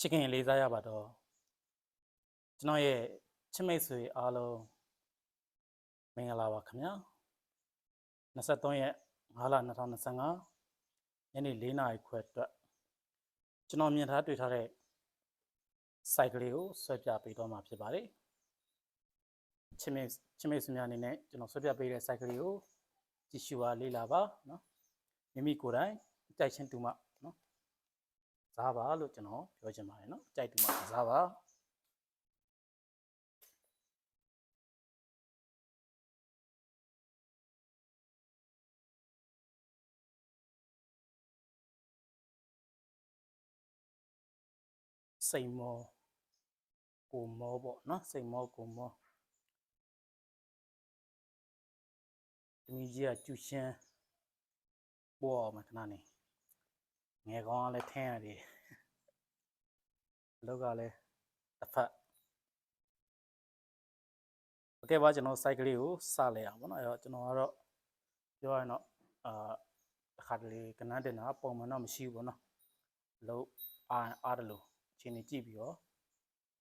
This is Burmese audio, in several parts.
ချစ်ခင်လေးစားရပါတော့ကျွန်တော်ရဲ့ချစ်မိတ်ဆွေအားလုံးမင်္ဂလာပါခင်ဗျာ23ရက်5လ2025ညနေ4နာရီခွဲအတွက်ကျွန်တော်မြင်ထားတွေ့ထားတဲ့ site ကလေးကိုဆွဲပြပေးတော့မှာဖြစ်ပါတယ်ချစ်မိတ်ချစ်မိတ်ဆွေများအနေနဲ့ကျွန်တော်ဆွဲပြပေးတဲ့ site ကလေးကိုကြည့်ရှုပါလေ့လာပါနော်မိမိကိုယ်တိုင်ကြိုက်ချင်းတူမှ စားပါလို့ကျွန်တော်ပြောချင်ပါတယ်နော်ကြိုက်တူမှာစားပါစိန်မောကိုမောပေါ့နော်စိန်မောကိုမောတမီးကြီးကကျူရှင်ပေါ်မှာခဏနေ ငယ်ကောင်းကလည်းထင်းရတယ် အလောက်ကလည်းတစ်ဖက်โอเคပါကျွန်တော် site ကလေးကိုစလိုက်အောင်ပေါ့နော်အဲ့တော့ကျွန်တော်ကတော့ပြောရရင်တော့အာတစ်ခါတလေကနန်းတင်တာပုံမှန်တော့မရှိဘူးပေါ့နော်အလုပ်အားအားတယ်လို့အချိန်ကြီးကြည့်ပြီးတော့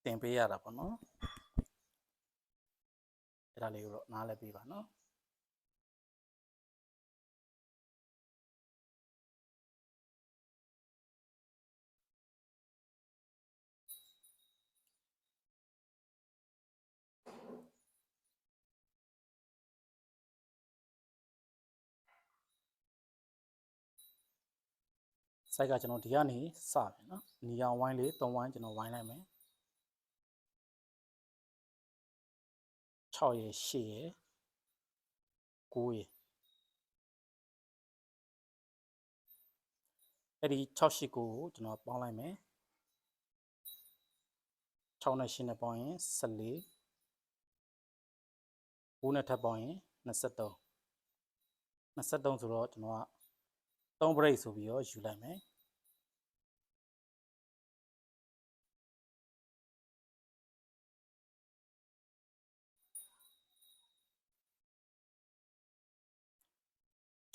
တင်ပေးရတာပေါ့နော်အဲ့ဒါလေးကိုတော့နားလည်ပေးပါနော် စိုက်ကကျွန်တော်ဒီကနေစမယ်နော်နီယောင်ဝိုင်းလေး၃ဝိုင်းကျွန်တော်ဝိုင်းလိုက်မယ်6ရယ်8ရယ်9ရယ်အဲ့ဒီ6 8 9ကိုကျွန်တော်ပေါင်းလိုက်မယ်6နဲ့8နဲ့ပေါင်းရင်14 9နဲ့ထပ်ပေါင်းရင်23 23ဆိုတော့ကျွန်တော်က3 break ဆိုပြီးတော့ယူလိုက်မယ်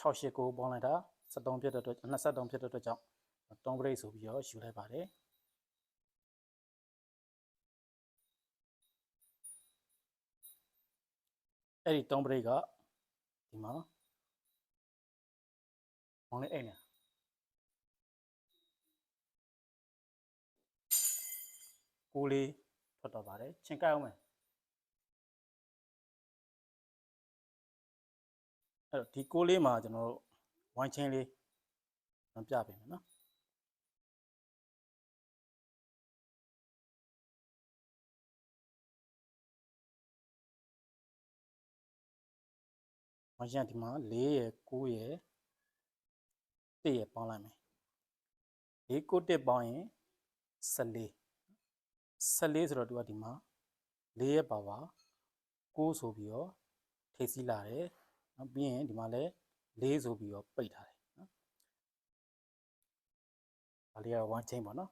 6 8 9ပေါင်းလိုက်တာ73ဖြစ်တဲ့အတွက်23ဖြစ်တဲ့အတွက်ကြောင့်3 break ဆိုပြီးတော့ယူလိုက်ပါတယ်အဲ့ဒီ3 break ကဒီမှာမောင်းလေးအိတ်နေကိုလေးထွက်တော့ပါတယ်ချင်းကိုက်အောင်မယ် အဲ့တော့ဒီကိုလေးမှာကျွန်တော်တို့ဝိုင်းချင်းလေးကျွန်တော်ပြပေးမယ်နော်ဝိုင်းချင်းကဒီမှာ4ရယ်9ရယ်1ရယ်ပေါင်းလိုက်မယ်4 9 1ပေါင်းရင်14 14ဆိုတော့သူကဒီမှာ4ရက်ပါပါ6ဆိုပြီးတော့ထိပ်စီးလာတယ် နော်ပြီးရင်ဒီမှာလည်း4ဆိုပြီးတော့ပိတ်ထားတယ်နော်ဒါလေးက1 chain ပေါ့နော်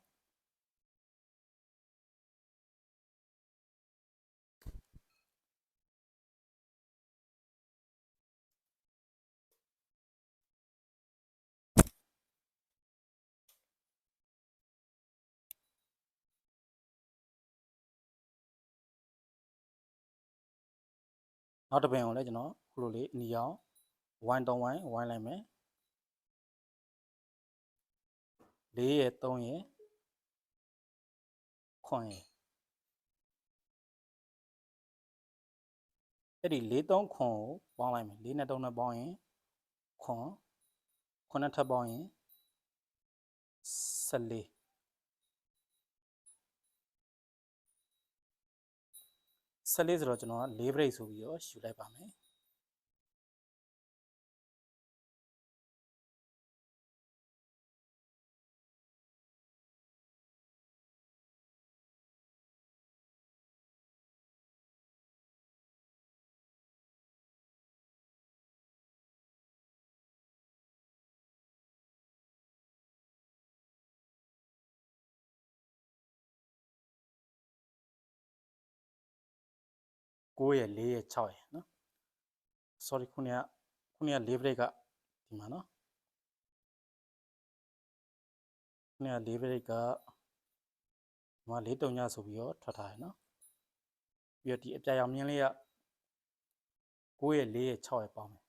နောက်တစ်ပင်ကိုလည်းကျွန်တော် ခုလိုလေးအနီအောင်ဝိုင်း3ဝိုင်းဝိုင်းလိုက်မယ်4ရယ်3ရယ်ခွန်ရယ်အဲ့ဒီ4 3ခွန်ကိုပေါင်းလိုက်မယ်4နဲ့3နဲ့ပေါင်းရင်ခွန်ခွန်နဲ့ထပ်ပေါင်းရင်14 14ဆိုတော့ကျွန်တော်က4 break ဆိုပြီးတော့ယူလိုက်ပါမယ် 9ရယ်4ရယ်6ရယ်နော် sorry ခုနကခုနက4 break ကဒီမှာနော်ခုနက4 break ကဒီမှာလေးတုံညဆိုပြီးတော့ထွက်ထားရနော်ပြီးတော့ဒီအပြာရောင်မြင်းလေးက9ရဲ့4ရဲ့6ရဲ့ပေါင်းမယ်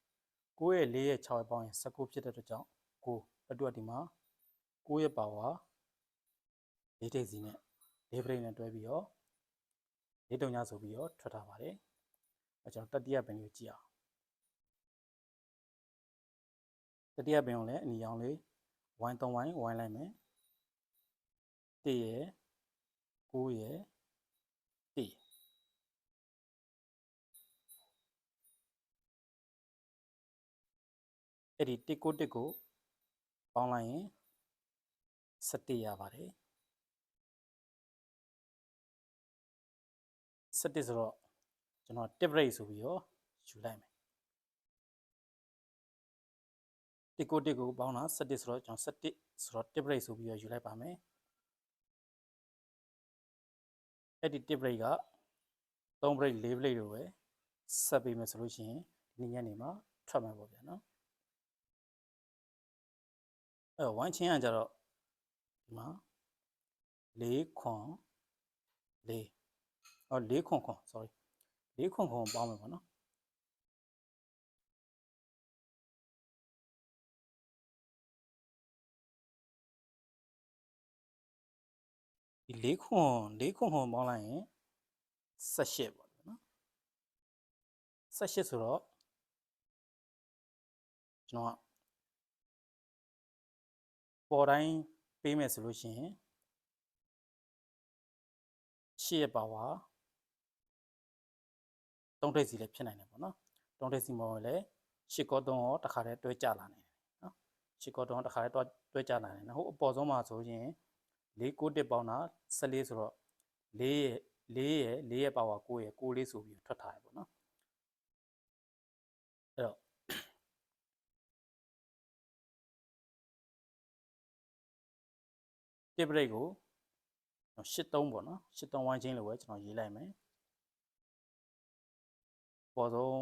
9ရဲ့4ရဲ့6ရဲ့ပေါင်းရင်19ဖြစ်တဲ့အတွက်ကြောင့်9အတွက်ဒီမှာ9ရဲ့ပါဝါလေးထိပ်စီနဲ့လေးပရိတ်နဲ့တွဲပြီးတော့ လေးတုံညဆိုပြီးတော့ထွက်ထားပါတယ်အဲကျွန်တော်တတိယပင်ကိုကြည့်အောင်တတိယပင်ကိုလည်းအနီရောင်လေးဝိုင်း3ဝိုင်းဝိုင်းလိုက်မယ်1ရဲ့9ရဲ့1အဲ့ဒီ1ကို1ကိုပေါင်းလိုက်ရင်17ရပါတယ် 17ဆိုတော့ကျွန်တော် tip rate ဆိုပြီးတော့ယူလိုက်မယ်1ကို1ကိုပေါင်းတာ17ဆိုတော့ကျွန်တော်17ဆိုတော့ tip rate ဆိုပြီးတော့ယူလိုက်ပါမယ်အဲ့ဒီ tip rate က3 break 4 break လို့ပဲဆက်ပေးမယ်ဆိုလို့ရှိရင်ဒီညနေမှာထွက်မှာပေါ့ဗျာနော်အဲ့ဝိုင်းချင်းကကြတော့ဒီမှာ၄ခွန်၄ အော်၄ခွန်ခွန် sorry ၄ခွန်ခွန်ပေါင်းမယ်ပေါ့နော်ဒီ၄ခွန်၄ခွန်ခွန်ပေါင်းလိုက်ရင်18ပေါ့နော်18ဆိုတော့ကျွန်တော်ကပေါ်တိုင်းပေးမယ်ဆိုလို့ရှိရင်ရှေ့ရပါဝါ တုံးထိပ်စီလည်းဖြစ်နိုင်တယ်ပေါ့နော်တုံးထိပ်စီမောလည်းရှစ်ကောတုံးရောတခါတည်းတွဲကြလာနိုင်တယ်နော်ရှစ်ကောတုံးတခါတည်းတွဲတွဲကြလာနိုင်တယ်ဟုတ်အပေါ်ဆုံးမှာဆိုရင်၄ကိုတစ်ပေါင်းတာ14ဆိုတော့၄ရဲ့၄ရဲ့၄ရဲ့ပါဝါ9ရဲ့9လေးဆိုပြီးထွက်ထားရပေါ့နော်အဲ့တော့တစ်ဘရိတ်ကို83ပေါ့နော်83ဝိုင်းချင်းလို့ပဲကျွန်တော်ရေးလိုက်မယ် ပေါ်ဆုံး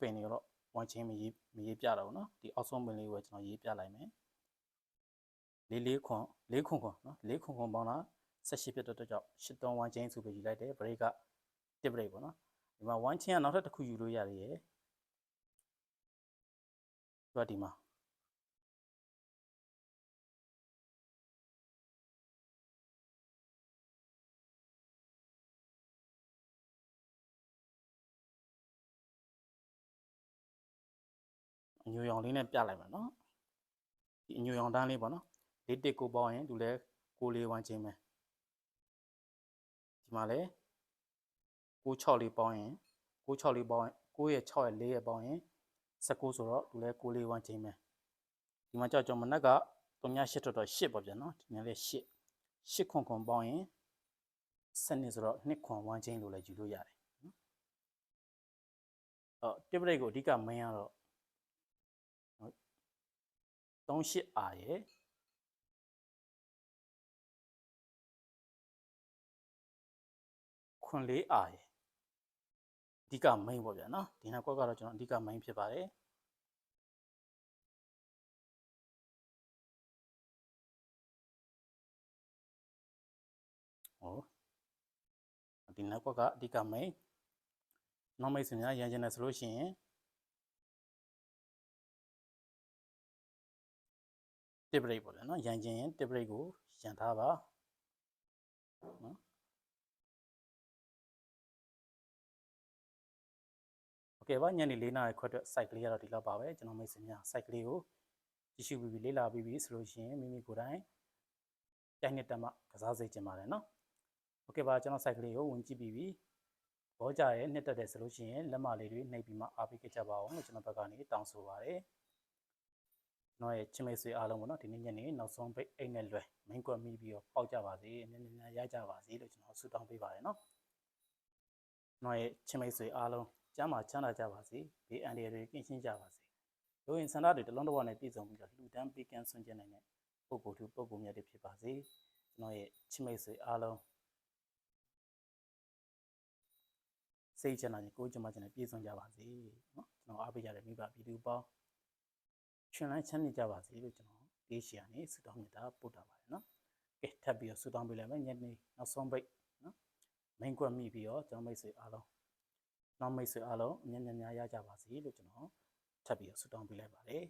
ပင်တွေတော့ဝိုင်းချင်းမရေးမရေးပြတော့ဘူးနော်ဒီအောက်ဆုံးပင်လေးကိုပဲကျွန်တော်ရေးပြလိုက်မယ်လေးလေးခွန်လေးခွန်ခွန်နော်လေးခွန်ခွန်ပေါင်းတာ18ဖြစ်တဲ့အတွက်ကြောင့်83ဝိုင်းချင်းဆိုပြီးရေးလိုက်တယ်ဘရိတ်ကတစ်ဘရိတ်ပေါ့နော်ဒီမှာဝိုင်းချင်းကနောက်ထပ်တစ်ခုယူလို့ရတယ်ရဲ့ဒီကဒီမှာ ညိုရောင်လေးနဲ့ပြလိုက်မယ်နော်ဒီအညိုရောင်တန်းလေးပေါ့နော်လေးတစ်ကိုပေါင်းရင်သူလည်းကိုလေးဝမ်းချင်းပဲဒီမှာလည်းကို6လေးပေါင်းရင်ကို6လေးပေါင်းရင်ကိုရဲ့6ရဲ့4ရဲ့ပေါင်းရင်19ဆိုတော့သူလည်းကိုလေးဝမ်းချင်းပဲဒီမှာကြောက်ကြောင့်မနက်က38တော်တော်8ပေါ့ဗျာနော်ဒီနေ့လည်း8 8ခွန်ခွန်ပေါင်းရင်စနစ်ဆိုတော့2ခွန်ဝမ်းချင်းလို့လည်းယူလို့ရတယ်နော်အော်တစ်ပရိတ်ကိုအဓိကမင်းရတော့ 38 R ရဲ့ခွန်လေး R ရဲ့အဓိက main ပေါ့ဗျာနော်ဒီနှစ်ကွက်ကတော့ကျွန်တော်အဓိက main ဖြစ်ပါတယ်ဟောဒီနောက်ကွက်ကအဓိက main နောက်မိတ်ဆွေများရန်ကျင်တယ်ဆိုလို့ရှိရင် တစ်ဘရိတ်ပေါ့လေနော်ရန်ကျင်ရင်တစ်ဘရိတ်ကိုရန်ထားပါနော်โอเคပါညနေ၄နာရီခွက်အတွက် site ကလေးကတော့ဒီလောက်ပါပဲကျွန်တော်မိတ်ဆွေများ site ကလေးကိုကြည့်ရှုပြီးပြီးလေ့လာပြီးပြီဆိုလို့ရှိရင်မိမိကိုယ်တိုင်တိုက်နှစ်တက်မှကစားစေချင်ပါတယ်နော်โอเคပါကျွန်တော် site ကလေးကိုဝင်ကြည့်ပြီးပြီဘောကြရဲ့နှစ်တက်တယ်ဆိုလို့ရှိရင်လက်မလေးတွေနှိပ်ပြီးမှအားပေးကြပါအောင်လို့ကျွန်တော်ဘက်ကနေတောင်းဆိုပါတယ်ကျွ န်တော်ရဲ့ချစ်မိတ်ဆွေအားလုံးပေါ့နော်ဒီနေ့ညနေနောက်ဆုံးပိတ်အိတ်နဲ့လွယ်မင်းကွက်မိပြီးတော့ပေါက်ကြပါစေနည်းနည်းများရကြပါစေလို့ကျွန်တော်ဆုတောင်းပေးပါတယ်နော်ကျွန်တော်ရဲ့ချစ်မိတ်ဆွေအားလုံးကျမ်းမာချမ်းသာကြပါစေဘေးအန္တရာယ်တွေကင်းရှင်းကြပါစေလူရင်ဆန္ဒတွေတလုံးတစ်ဝက်နဲ့ပြည့်စုံပြီးတော့လူတန်းပေးကမ်းဆွန့်ကျင်နိုင်တဲ့ပုဂ္ဂိုလ်သူပုဂ္ဂိုလ်မြတ်တွေဖြစ်ပါစေကျွန်တော်ရဲ့ချစ်မိတ်ဆွေအားလုံးစိတ်ချမ်းသာခြင်းကိုယ်ကျမ်းမာခြင်းနဲ့ပြည့်စုံကြပါစေနော်ကျွန်တော်အားပေးကြတဲ့မိဘပြည်သူပေါင်း ရှင်လန်းချမ်းမြေ့ကြပါစေလို့ကျွန်တော်ဒီရှီယာနေဆုတောင်းမြတ်တာပို့တာပါတယ်နော်ကဲထပ်ပ်ပြီးတော့ဆူတောင်းပေးလိုက်မယ်ညနေနောက်ဆုံးပိတ်နော်မိန်ကွက်မိပြီးတော့ကျွန်တော်မိတ်ဆွေအားလုံးနောက်မိတ်ဆွေအားလုံးအမြင်များများရကြပါစေလို့ကျွန်တော်ထပ်ပြီးတော့ဆူတောင်းပေးလိုက်ပါတယ်